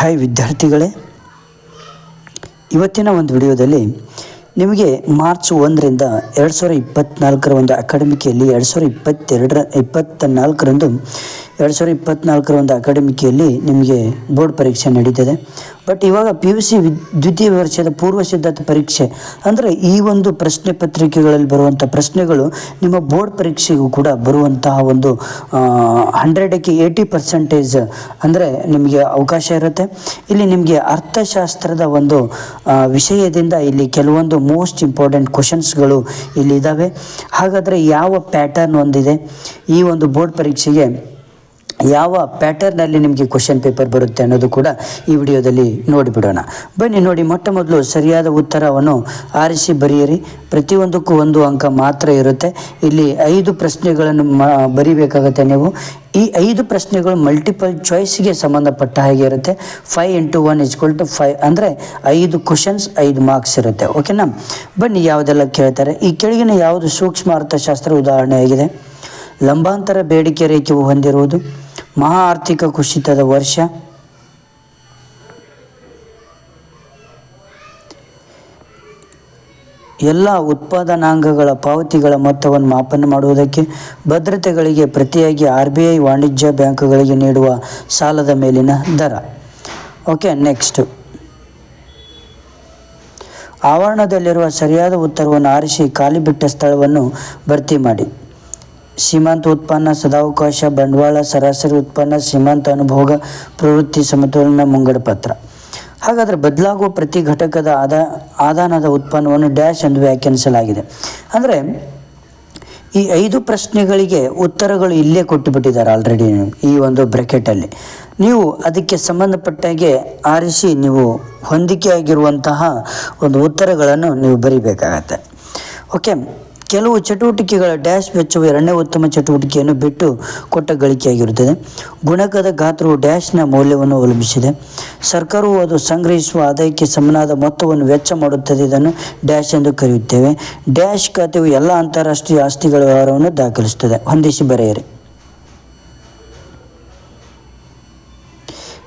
Hi ವಿದ್ಯಾರ್ಥಿಗಳೇ, ಇವತ್ತಿನ ಒಂದು ವಿಡಿಯೋದಲ್ಲಿ ನಿಮಗೆ ಮಾರ್ಚ್ ಒಂದರಿಂದ ಎರಡು ಸಾವಿರ ಇಪ್ಪತ್ತ್ನಾಲ್ಕರ ಒಂದು ಅಕಾಡೆಮಿಕಿಯಲ್ಲಿ ಎರಡು ಸಾವಿರ ಇಪ್ಪತ್ತೆರಡರ ಇಪ್ಪತ್ತ ನಾಲ್ಕರಂದು ಎರಡು ಸಾವಿರದ ಇಪ್ಪತ್ನಾಲ್ಕರ ಒಂದು ಅಕಾಡೆಮಿಕಿಯಲ್ಲಿ ನಿಮಗೆ ಬೋರ್ಡ್ ಪರೀಕ್ಷೆ ನಡೀತದೆ. ಬಟ್ ಇವಾಗ ಪಿ ಯು ಸಿ ದ್ವಿತೀಯ ವರ್ಷದ ಪೂರ್ವ ಸಿದ್ಧತಾ ಪರೀಕ್ಷೆ, ಅಂದರೆ ಈ ಒಂದು ಪ್ರಶ್ನೆ ಪತ್ರಿಕೆಗಳಲ್ಲಿ ಬರುವಂಥ ಪ್ರಶ್ನೆಗಳು ನಿಮ್ಮ ಬೋರ್ಡ್ ಪರೀಕ್ಷೆಗೂ ಕೂಡ ಬರುವಂತಹ ಒಂದು ಹಂಡ್ರೆಡಕ್ಕೆ ಏಯ್ಟಿ ಪರ್ಸೆಂಟೇಜ್ ಅಂದರೆ ನಿಮಗೆ ಅವಕಾಶ ಇರುತ್ತೆ. ಇಲ್ಲಿ ನಿಮಗೆ ಅರ್ಥಶಾಸ್ತ್ರದ ಒಂದು ವಿಷಯದಿಂದ ಇಲ್ಲಿ ಕೆಲವೊಂದು ಮೋಸ್ಟ್ ಇಂಪಾರ್ಟೆಂಟ್ ಕ್ವಶನ್ಸ್ಗಳು ಇಲ್ಲಿ ಇದ್ದಾವೆ ಹಾಗಾದರೆ ಯಾವ ಪ್ಯಾಟರ್ನ್ ಒಂದಿದೆ? ಈ ಒಂದು ಬೋರ್ಡ್ ಪರೀಕ್ಷೆಗೆ ಯಾವ ಪ್ಯಾಟರ್ನಲ್ಲಿ ನಿಮಗೆ ಕ್ವಶನ್ ಪೇಪರ್ ಬರುತ್ತೆ ಅನ್ನೋದು ಕೂಡ ಈ ವಿಡಿಯೋದಲ್ಲಿ ನೋಡಿಬಿಡೋಣ. ಬನ್ನಿ ನೋಡಿ, ಮೊಟ್ಟ ಮೊದಲು ಸರಿಯಾದ ಉತ್ತರವನ್ನು ಆರಿಸಿ ಬರೆಯಿರಿ. ಪ್ರತಿಯೊಂದಕ್ಕೂ ಒಂದು ಅಂಕ ಮಾತ್ರ ಇರುತ್ತೆ. ಇಲ್ಲಿ ಐದು ಪ್ರಶ್ನೆಗಳನ್ನು ಬರೀಬೇಕಾಗತ್ತೆ ನೀವು. ಈ ಐದು ಪ್ರಶ್ನೆಗಳು ಮಲ್ಟಿಪಲ್ ಚಾಯ್ಸ್ಗೆ ಸಂಬಂಧಪಟ್ಟ ಹಾಗೆ ಇರುತ್ತೆ. Five into one is equal to five ಅಂದರೆ ಐದು ಕ್ವಶನ್ಸ್ ಐದು ಮಾರ್ಕ್ಸ್ ಇರುತ್ತೆ. ಓಕೆನಾ ಬನ್ನಿ ಯಾವುದೆಲ್ಲ ಕೇಳ್ತಾರೆ. ಈ ಕೆಳಗಿನ ಯಾವುದು ಸೂಕ್ಷ್ಮ ಅರ್ಥಶಾಸ್ತ್ರ ಉದಾಹರಣೆಯಾಗಿದೆ? ಲಂಬಾಂತರ ಬೇಡಿಕೆ ರೇಖೆಯು ಹೊಂದಿರುವುದು. ಮಹಾ ಆರ್ಥಿಕ ಕುಸಿತದ ವರ್ಷ. ಎಲ್ಲ ಉತ್ಪಾದನಾಂಗಗಳ ಪಾವತಿಗಳ ಮೊತ್ತವನ್ನು ಮಾಪನ ಮಾಡುವುದಕ್ಕೆ ಭದ್ರತೆಗಳಿಗೆ ಪ್ರತಿಯಾಗಿ ಆರ್ ಬಿ ಐ ವಾಣಿಜ್ಯ ಬ್ಯಾಂಕುಗಳಿಗೆ ನೀಡುವ ಸಾಲದ ಮೇಲಿನ ದರ. ಓಕೆ ನೆಕ್ಸ್ಟ್ ಆವರಣದಲ್ಲಿರುವ ಸರಿಯಾದ ಉತ್ತರವನ್ನು ಆರಿಸಿ, ಖಾಲಿ ಬಿಟ್ಟ ಸ್ಥಳವನ್ನು ಭರ್ತಿ ಮಾಡಿ. ಸೀಮಾಂತ ಉತ್ಪನ್ನ, ಸದಾವಕಾಶ, ಬಂಡವಾಳ, ಸರಾಸರಿ ಉತ್ಪನ್ನ, ಸೀಮಾಂತ ಅನುಭೋಗ, ಪ್ರವೃತ್ತಿ, ಸಮತೋಲನ, ಮುಂಗಡ ಪತ್ರ. ಹಾಗಾದರೆ ಬದಲಾಗುವ ಪ್ರತಿ ಘಟಕದ ಆದ, ಆದಾನದ ಉತ್ಪನ್ನವನ್ನು ಡ್ಯಾಶ್ ಎಂದು ವ್ಯಾಖ್ಯಾನಿಸಲಾಗಿದೆ. ಅಂದರೆ ಈ ಐದು ಪ್ರಶ್ನೆಗಳಿಗೆ ಉತ್ತರಗಳು ಇಲ್ಲೇ ಕೊಟ್ಟು ಬಿಟ್ಟಿದ್ದಾರೆ ಆಲ್ರೆಡಿ ಈ ಒಂದು ಬ್ರೆಕೆಟಲ್ಲಿ ನೀವು ಅದಕ್ಕೆ ಸಂಬಂಧಪಟ್ಟಾಗೆ ಆರಿಸಿ ನೀವು ಹೊಂದಿಕೆಯಾಗಿರುವಂತಹ ಒಂದು ಉತ್ತರಗಳನ್ನು ನೀವು ಬರೀಬೇಕಾಗತ್ತೆ. ಓಕೆ ಕೆಲವು ಚಟುವಟಿಕೆಗಳ ಡ್ಯಾಶ್ ವೆಚ್ಚವು ಎರಡನೇ ಉತ್ತಮ ಚಟುವಟಿಕೆಯನ್ನು ಬಿಟ್ಟು ಕೊಟ್ಟ ಗಳಿಕೆಯಾಗಿರುತ್ತದೆ. ಗುಣಕದ ಗಾತ್ರವು ಡ್ಯಾಶ್ನ ಮೌಲ್ಯವನ್ನು ಅವಲಂಬಿಸಿದೆ. ಸರ್ಕಾರವು ಅದು ಸಂಗ್ರಹಿಸುವ ಆದಾಯಕ್ಕೆ ಸಮನಾದ ಮೊತ್ತವನ್ನು ವೆಚ್ಚ ಮಾಡುತ್ತದೆ ಇದನ್ನು ಡ್ಯಾಶ್ ಎಂದು ಕರೆಯುತ್ತೇವೆ. ಡ್ಯಾಶ್ ಖಾತೆಯು ಎಲ್ಲ ಅಂತಾರಾಷ್ಟ್ರೀಯ ಆಸ್ತಿಗಳ ವ್ಯವಹಾರವನ್ನು ದಾಖಲಿಸುತ್ತದೆ. ಹೊಂದಿಸಿ ಬರೆಯಿರಿ.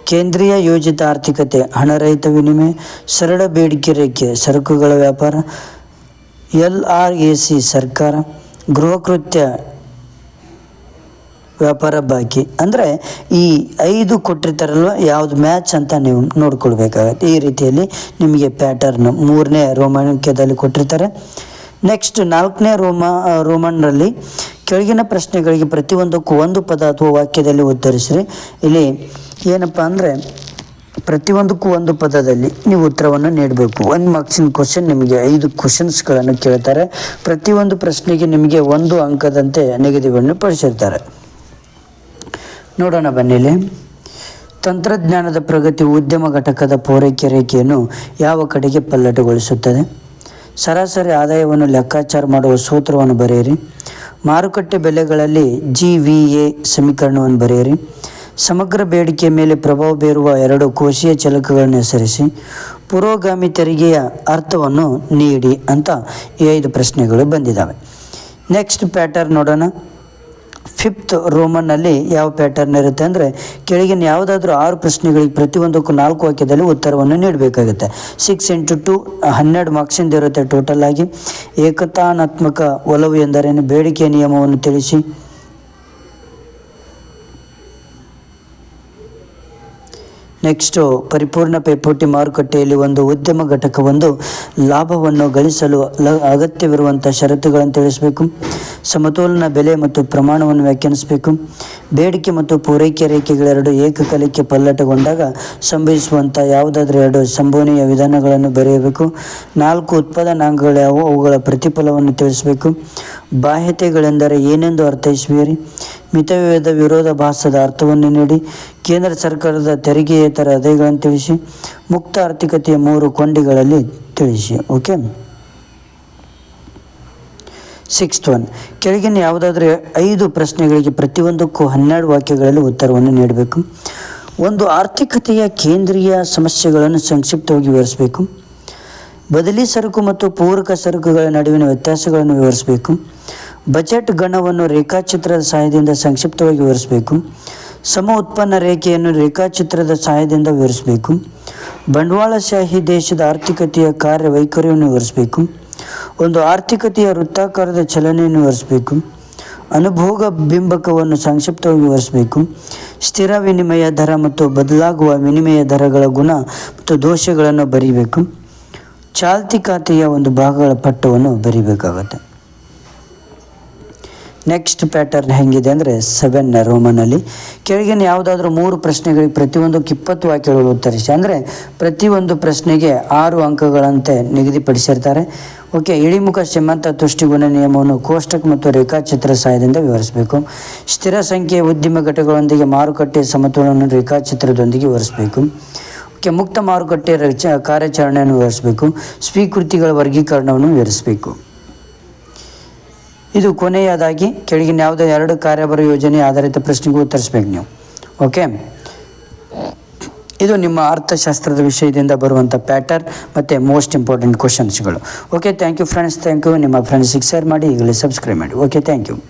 ಕೇಂದ್ರೀಯ ಯೋಜಿತ ಆರ್ಥಿಕತೆ, ಹಣರಹಿತ ವಿನಿಮಯ, ಸರಳ ಬೇಡಿಕೆ ರೇಖೆ, ಸರಕುಗಳ ವ್ಯಾಪಾರ ಎಲ್ ಆರ್ ಎ ಸಿ ಸರ್ಕಾರ ಗೃಹಕೃತ್ಯ ವ್ಯಾಪಾರ ಬಾಕಿ. ಅಂದರೆ ಈ ಐದು ಕೊಟ್ಟಿರ್ತಾರಲ್ವ, ಯಾವುದು ಮ್ಯಾಚ್ ಅಂತ ನೀವು ನೋಡ್ಕೊಳ್ಬೇಕಾಗತ್ತೆ. ಈ ರೀತಿಯಲ್ಲಿ ನಿಮಗೆ ಪ್ಯಾಟರ್ನ್ ಮೂರನೇ ರೋಮಾಂಕ್ಯದಲ್ಲಿ ಕೊಟ್ಟಿರ್ತಾರೆ. ನೆಕ್ಸ್ಟ್ ನಾಲ್ಕನೇ ರೋಮ ರೋಮನ್ರಲ್ಲಿ ಕೆಳಗಿನ ಪ್ರಶ್ನೆಗಳಿಗೆ ಪ್ರತಿಯೊಂದಕ್ಕೂ ಒಂದು ಪದ ಅಥವಾ ವಾಕ್ಯದಲ್ಲಿ ಉತ್ತರಿಸಿರಿ. ಇಲ್ಲಿ ಏನಪ್ಪ ಅಂದರೆ ಪ್ರತಿಯೊಂದಕ್ಕೂ ಒಂದು ಪದದಲ್ಲಿ ನೀವು ಉತ್ತರವನ್ನು ನೀಡಬೇಕು. ಒಂದು ಮಾರ್ಕ್ಸಿನ ಕ್ವಶನ್ ನಿಮಗೆ ಐದು ಕ್ವಶನ್ಸ್ಗಳನ್ನು ಕೇಳ್ತಾರೆ. ಪ್ರತಿಯೊಂದು ಪ್ರಶ್ನೆಗೆ ನಿಮಗೆ ಒಂದು ಅಂಕದಂತೆ ನಿಗದಿಗಳನ್ನು ಪಡಿಸಿರ್ತಾರೆ. ನೋಡೋಣ ಬನ್ನಿಲಿ ತಂತ್ರಜ್ಞಾನದ ಪ್ರಗತಿ ಉದ್ಯಮ ಘಟಕದ ಪೂರೈಕೆ ರೇಖೆಯನ್ನು ಯಾವ ಕಡೆಗೆ ಪಲ್ಲಟಗೊಳಿಸುತ್ತದೆ? ಸರಾಸರಿ ಆದಾಯವನ್ನು ಲೆಕ್ಕಾಚಾರ ಮಾಡುವ ಸೂತ್ರವನ್ನು ಬರೆಯಿರಿ. ಮಾರುಕಟ್ಟೆ ಬೆಲೆಗಳಲ್ಲಿ ಜಿ ವಿ ಎ ಸಮೀಕರಣವನ್ನು ಬರೆಯಿರಿ. ಸಮಗ್ರ ಬೇಡಿಕೆಯ ಮೇಲೆ ಪ್ರಭಾವ ಬೀರುವ ಎರಡು ಕೋಶೀಯ ಚಲಕಗಳನ್ನು ಹೆಸರಿಸಿ ಪುರೋಗಾಮಿ ತೆರಿಗೆಯ ಅರ್ಥವನ್ನು ನೀಡಿ ಅಂತ ಈ ಐದು ಪ್ರಶ್ನೆಗಳು ಬಂದಿದ್ದಾವೆ ನೆಕ್ಸ್ಟ್ ಪ್ಯಾಟರ್ನ್ ನೋಡೋಣ. ಫಿಫ್ತ್ ರೋಮನ್ನಲ್ಲಿ ಯಾವ ಪ್ಯಾಟರ್ನ್ ಇರುತ್ತೆ ಅಂದರೆ ಕೆಳಗಿನ ಯಾವುದಾದ್ರೂ ಆರು ಪ್ರಶ್ನೆಗಳಿಗೆ ಪ್ರತಿಯೊಂದಕ್ಕೂ ನಾಲ್ಕು ವಾಕ್ಯದಲ್ಲಿ ಉತ್ತರವನ್ನು ನೀಡಬೇಕಾಗುತ್ತೆ. ಸಿಕ್ಸ್ ಇಂಟು ಟು ಹನ್ನೆರಡು ಮಾರ್ಕ್ಸಿಂದ ಇರುತ್ತೆ ಟೋಟಲ್ ಆಗಿ. ಏಕತಾನಾತ್ಮಕ ಒಲವು ಎಂದರೇನು? ಬೇಡಿಕೆಯ ನಿಯಮವನ್ನು ತಿಳಿಸಿ. ನೆಕ್ಸ್ಟು ಪರಿಪೂರ್ಣ ಪೈಪೋಟಿ ಮಾರುಕಟ್ಟೆಯಲ್ಲಿ ಒಂದು ಉದ್ಯಮ ಘಟಕವೊಂದು ಲಾಭವನ್ನು ಗಳಿಸಲು ಅಗತ್ಯವಿರುವಂಥ ಷರತ್ತುಗಳನ್ನು ತಿಳಿಸಬೇಕು. ಸಮತೋಲನ ಬೆಲೆ ಮತ್ತು ಪ್ರಮಾಣವನ್ನು ವ್ಯಾಖ್ಯಾನಿಸಬೇಕು. ಬೇಡಿಕೆ ಮತ್ತು ಪೂರೈಕೆ ರೇಖೆಗಳೆರಡು ಏಕಕಾಲಕ್ಕೆ ಪಲ್ಲಟಗೊಂಡಾಗ ಸಂಭವಿಸುವಂಥ ಯಾವುದಾದ್ರೂ ಎರಡು ಸಂಭವನೀಯ ವಿಧಾನಗಳನ್ನು ಬರೆಯಬೇಕು. ನಾಲ್ಕು ಉತ್ಪಾದನಾಂಗಗಳು ಯಾವುವು? ಅವುಗಳ ಪ್ರತಿಫಲವನ್ನು ತಿಳಿಸಬೇಕು. ಬಾಹ್ಯತೆಗಳೆಂದರೆ ಏನೆಂದು ಅರ್ಥೈಸುವಿರಿ? ಮಿತವ್ಯಯದ ವಿರೋಧಾಭಾಸದ ಅರ್ಥವನ್ನು ನೀಡಿ. ಕೇಂದ್ರ ಸರ್ಕಾರದ ತೆರಿಗೆಯೇತರ ಅದೇಗಳನ್ನು ತಿಳಿಸಿ, ಮುಕ್ತ ಆರ್ಥಿಕತೆಯ ಮೂರು ಕೊಂಡಿಗಳಲ್ಲಿ ತಿಳಿಸಿ ಓಕೆ ಸಿಕ್ಸ್ತ್ ಒನ್ ಕೆಳಗಿನ ಯಾವುದಾದ್ರೂ ಐದು ಪ್ರಶ್ನೆಗಳಿಗೆ ಪ್ರತಿಯೊಂದಕ್ಕೂ ಹನ್ನೆರಡು ವಾಕ್ಯಗಳಲ್ಲಿ ಉತ್ತರವನ್ನು ನೀಡಬೇಕು. ಒಂದು, ಆರ್ಥಿಕತೆಯ ಕೇಂದ್ರೀಯ ಸಮಸ್ಯೆಗಳನ್ನು ಸಂಕ್ಷಿಪ್ತವಾಗಿ ವಿವರಿಸಬೇಕು. ಬದಲಿ ಸರಕು ಮತ್ತು ಪೂರಕ ಸರಕುಗಳ ನಡುವಿನ ವ್ಯತ್ಯಾಸಗಳನ್ನು ವಿವರಿಸಬೇಕು. ಬಜೆಟ್ ಗಣವನ್ನು ರೇಖಾಚಿತ್ರದ ಸಹಾಯದಿಂದ ಸಂಕ್ಷಿಪ್ತವಾಗಿ ವಿವರಿಸಬೇಕು. ಸಮ ಉತ್ಪನ್ನ ರೇಖೆಯನ್ನು ರೇಖಾಚಿತ್ರದ ಸಹಾಯದಿಂದ ವಿವರಿಸಬೇಕು. ಬಂಡವಾಳಶಾಹಿ ದೇಶದ ಆರ್ಥಿಕತೆಯ ಕಾರ್ಯವೈಖರಿಯನ್ನು ವಿವರಿಸಬೇಕು. ಒಂದು ಆರ್ಥಿಕತೆಯ ವೃತ್ತಾಕಾರದ ಚಲನೆಯನ್ನು ವಿವರಿಸಬೇಕು. ಅನುಭೋಗ ಬಿಂಬಕವನ್ನು ಸಂಕ್ಷಿಪ್ತವಾಗಿ ವಿವರಿಸಬೇಕು. ಸ್ಥಿರ ವಿನಿಮಯ ದರ ಮತ್ತು ಬದಲಾಗುವ ವಿನಿಮಯ ದರಗಳ ಗುಣ ಮತ್ತು ದೋಷಗಳನ್ನು ಬರೀಬೇಕು. ಚಾಲ್ತಿ ಖಾತೆಯ ಒಂದು ಭಾಗಗಳ ಪಟ್ಟವನ್ನು ಬರಿಬೇಕಾಗತ್ತೆ. ನೆಕ್ಸ್ಟ್ ಪ್ಯಾಟರ್ನ್ ಹೆಂಗಿದೆ ಅಂದರೆ ಸೆವೆನ್ ರೋಮನಲ್ಲಿ. ಕೆಳಗಿನ ಯಾವುದಾದ್ರೂ ಮೂರು ಪ್ರಶ್ನೆಗಳಿಗೆ ಪ್ರತಿಯೊಂದಕ್ಕೆ ಇಪ್ಪತ್ತು ವಾಕ್ಯಗಳು ಉತ್ತರಿಸಿ, ಅಂದರೆ ಪ್ರತಿಯೊಂದು ಪ್ರಶ್ನೆಗೆ ಆರು ಅಂಕಗಳಂತೆ ನಿಗದಿಪಡಿಸಿರ್ತಾರೆ. ಓಕೆ ಇಳಿಮುಖ ಶ್ರೀಮಂತ ತುಷ್ಟಿಗುಣ ನಿಯಮವನ್ನು ಕೋಷ್ಟಕ ಮತ್ತು ರೇಖಾಚಿತ್ರ ಸಹಾಯದಿಂದ ವಿವರಿಸಬೇಕು. ಸ್ಥಿರ ಸಂಖ್ಯೆಯ ಉದ್ಯಮ ಘಟಕಗಳೊಂದಿಗೆ ಮಾರುಕಟ್ಟೆ ಸಮತೋಲನ ರೇಖಾಚಿತ್ರದೊಂದಿಗೆ ವಿವರಿಸಬೇಕು. ಓಕೆ ಮುಕ್ತ ಮಾರುಕಟ್ಟೆ ರಚ, ಕಾರ್ಯಾಚರಣೆಯನ್ನು ವಿವರಿಸಬೇಕು. ಸ್ವೀಕೃತಿಗಳ ವರ್ಗೀಕರಣವನ್ನು ವಿವರಿಸಬೇಕು. ಇದು ಕೊನೆಯದಾಗಿ ಕೆಳಗಿನ ಯಾವುದೇ ಎರಡು ಕಾರ್ಯಭಾರ ಯೋಜನೆ ಆಧಾರಿತ ಪ್ರಶ್ನೆಗೂ ಉತ್ತರಿಸ್ಬೇಕು ನೀವು. ಓಕೆ ಇದು ನಿಮ್ಮ ಅರ್ಥಶಾಸ್ತ್ರದ ವಿಷಯದಿಂದ ಬರುವಂಥ ಪ್ಯಾಟರ್ನ್ ಮತ್ತು most important ಕ್ವಶನ್ಸ್ಗಳು okay thank you friends thank you ನಿಮ್ಮ ಫ್ರೆಂಡ್ಸಿಗೆ ಶೇರ್ ಮಾಡಿ, ಈಗಲೇ ಸಬ್ಸ್ಕ್ರೈಬ್ ಮಾಡಿ. Okay thank you